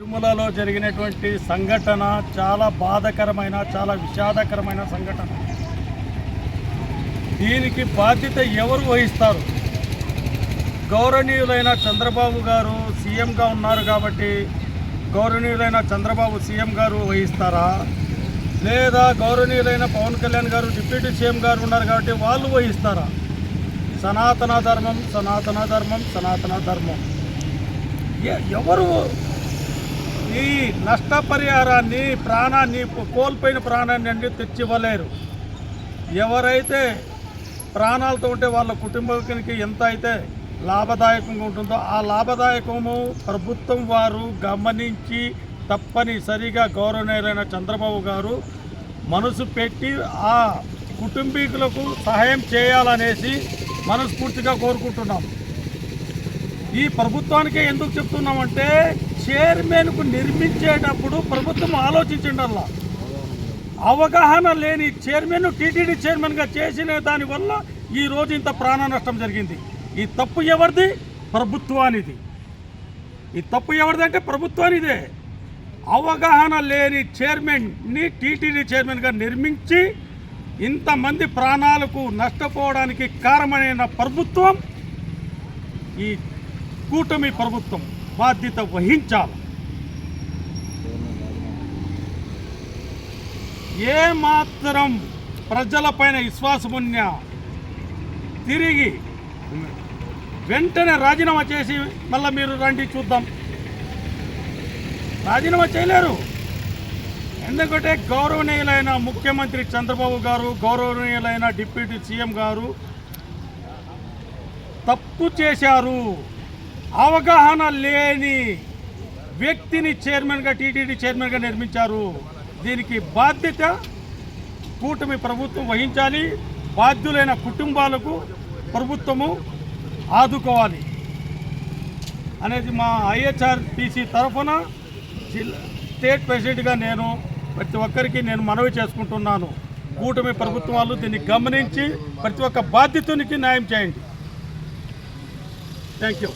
తిరుమలలో జరిగినటువంటి సంఘటన చాలా బాధకరమైన చాలా విషాదకరమైన సంఘటన. దీనికి బాధ్యత ఎవరు వహిస్తారు? గౌరవనీయులైన చంద్రబాబు గారు సీఎంగా ఉన్నారు కాబట్టి గౌరవనీయులైన చంద్రబాబు సీఎం గారు వహిస్తారా? లేదా గౌరవనీయులైన పవన్ కళ్యాణ్ గారు డిప్యూటీ సీఎం గారు ఉన్నారు కాబట్టి వాళ్ళు వహిస్తారా? సనాతన ధర్మం సనాతన ధర్మం సనాతన ధర్మం. ఎ- ఎవరు ఈ నష్టపరిహారాన్ని ప్రాణాన్ని కోల్పోయిన ప్రాణాన్ని అన్ని తెచ్చివ్వలేరు. ఎవరైతే ప్రాణాలతో ఉంటే వాళ్ళ కుటుంబానికి ఎంత అయితే లాభదాయకంగా ఉంటుందో ఆ లాభదాయకము ప్రభుత్వం వారు గమనించి తప్పనిసరిగా గౌరవనీయులైన చంద్రబాబు గారు మనసు పెట్టి ఆ కుటుంబీకులకు సహాయం చేయాలనేసి మనస్ఫూర్తిగా కోరుకుంటున్నాం. ఈ ప్రభుత్వానికే ఎందుకు చెప్తున్నామంటే చైర్మన్కు నిర్మించేటప్పుడు ప్రభుత్వం ఆలోచించండల్లా. అవగాహన లేని చైర్మన్ టీటీడీ చైర్మన్గా చేసిన దానివల్ల ఈ రోజు ఇంత ప్రాణ నష్టం జరిగింది. ఈ తప్పు ఎవరిది? ప్రభుత్వానిది. ఈ తప్పు ఎవరిది అంటే ప్రభుత్వానిదే. అవగాహన లేని చైర్మన్ని టీటీడీ చైర్మన్గా నిర్మించి ఇంతమంది ప్రాణాలకు నష్టపోవడానికి కారణమైన ప్రభుత్వం ఈ కూటమి ప్రభుత్వం బాధ్యత వహించాలి. ఏ మాత్రం ప్రజలపైన విశ్వాసమున్న తిరిగి వెంటనే రాజీనామా చేసి మళ్ళీ మీరు రండి చూద్దాం. రాజీనామా చేయలేరు. ఎందుకంటే గౌరవనీయులైన ముఖ్యమంత్రి చంద్రబాబు గారు గౌరవనీయులైన డిప్యూటీ సీఎం గారు తప్పు చేశారు. అవగాహన లేని వ్యక్తిని చైర్మన్గా టీటీడీ చైర్మన్గా నిర్మించారు. దీనికి బాధ్యత కూటమి ప్రభుత్వం వహించాలి. బాధ్యులైన కుటుంబాలకు ప్రభుత్వము ఆదుకోవాలి అనేది మా ఐహెచ్ఆర్టీసీ తరఫున జిల్లా స్టేట్ ప్రెసిడెంట్గా నేను ప్రతి ఒక్కరికి నేను మనవి చేసుకుంటున్నాను. కూటమి ప్రభుత్వాలు దీన్ని గమనించి ప్రతి ఒక్క బాధ్యతనికి న్యాయం చేయండి. Thank you.